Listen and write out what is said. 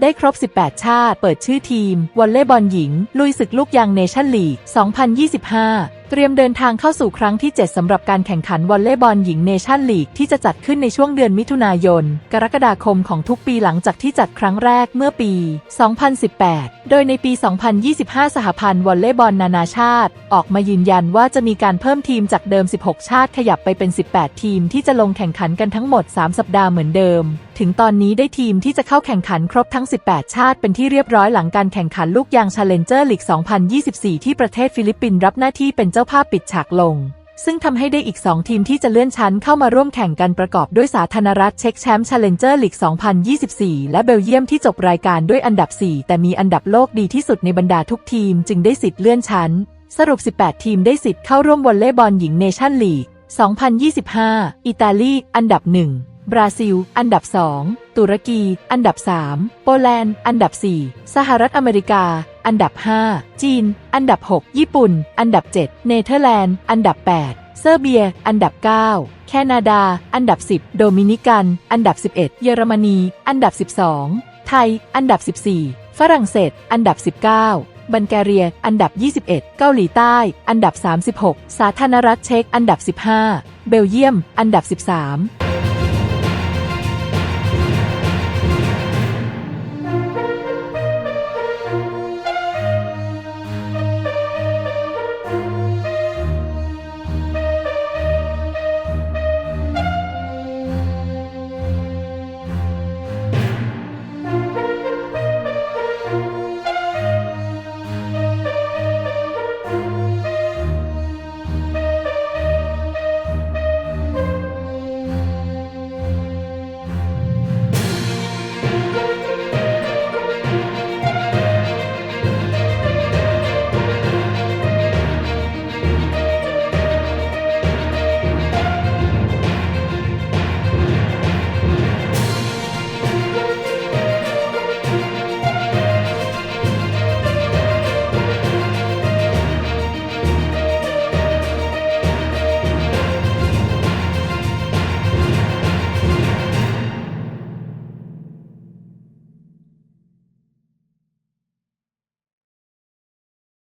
ได้ครบ 18 ชาติ เปิดชื่อทีม วอลเลย์บอลหญิง ลุยศึกลูกยางเนชั่นลีก 2025 เตรียมเดินทางเข้าสู่ครั้งที่ 7สำหรับการแข่งขันวอลเลย์บอลหญิงเนชั่นลีกที่จะจัดขึ้นในช่วงเดือนมิถุนายน กรกฎาคมของทุกปีหลังจากที่จัดครั้งแรกเมื่อปี 2018 โดยในปี 2025 สหพันธ์วอลเลย์บอลนานาชาติ ออกมายืนยันว่าจะมีการเพิ่มทีมจากเดิม 16 ชาติขยับไปเป็น 18 ทีมที่จะลงแข่งขันกันทั้งหมด 3 สัปดาห์เหมือนเดิม ถึงตอนนี้ได้ทีมที่จะเข้าแข่งขันครบทั้ง 18 ชาติเป็นที่เรียบร้อยหลังการแข่งขันลูกยาง Challenger League 2024 ที่ประเทศฟิลิปปินส์รับหน้าที่เป็นเจ้าภาพปิดฉากลง ซึ่งทำให้ได้อีก 2 ทีมที่จะเลื่อนชั้นเข้ามาร่วมแข่งกันประกอบด้วยสาธารณรัฐเช็กแชมป์ Challenger League 2024 และเบลเยียมที่จบรายการด้วยอันดับ 4 แต่มีอันดับโลกดีที่สุดในบรรดาทุกทีมจึงได้สิทธิ์เลื่อนชั้น สรุป 18 ทีมได้สิทธิ์เข้าร่วมวอลเลย์บอลหญิงเนชั่นลีก 2025 อิตาลี อันดับ 1บราซิล อันดับ 2 ตุรกี อันดับ 3 โปแลนด์ อันดับ 4 สหรัฐอเมริกา อันดับ 5 จีน อันดับ 6 ญี่ปุ่น อันดับ 7 เนเธอร์แลนด์ อันดับ 8 เซอร์เบีย อันดับ 9 แคนาดา อันดับ 10 โดมินิกัน อันดับ 11 เยอรมนี อันดับ 12 ไทย อันดับ 14 ฝรั่งเศส อันดับ 19 บัลแกเรีย อันดับ 21 เกาหลีใต้ อันดับ 36 สาธารณรัฐเช็ก อันดับ 15 เบลเยียม อันดับ 13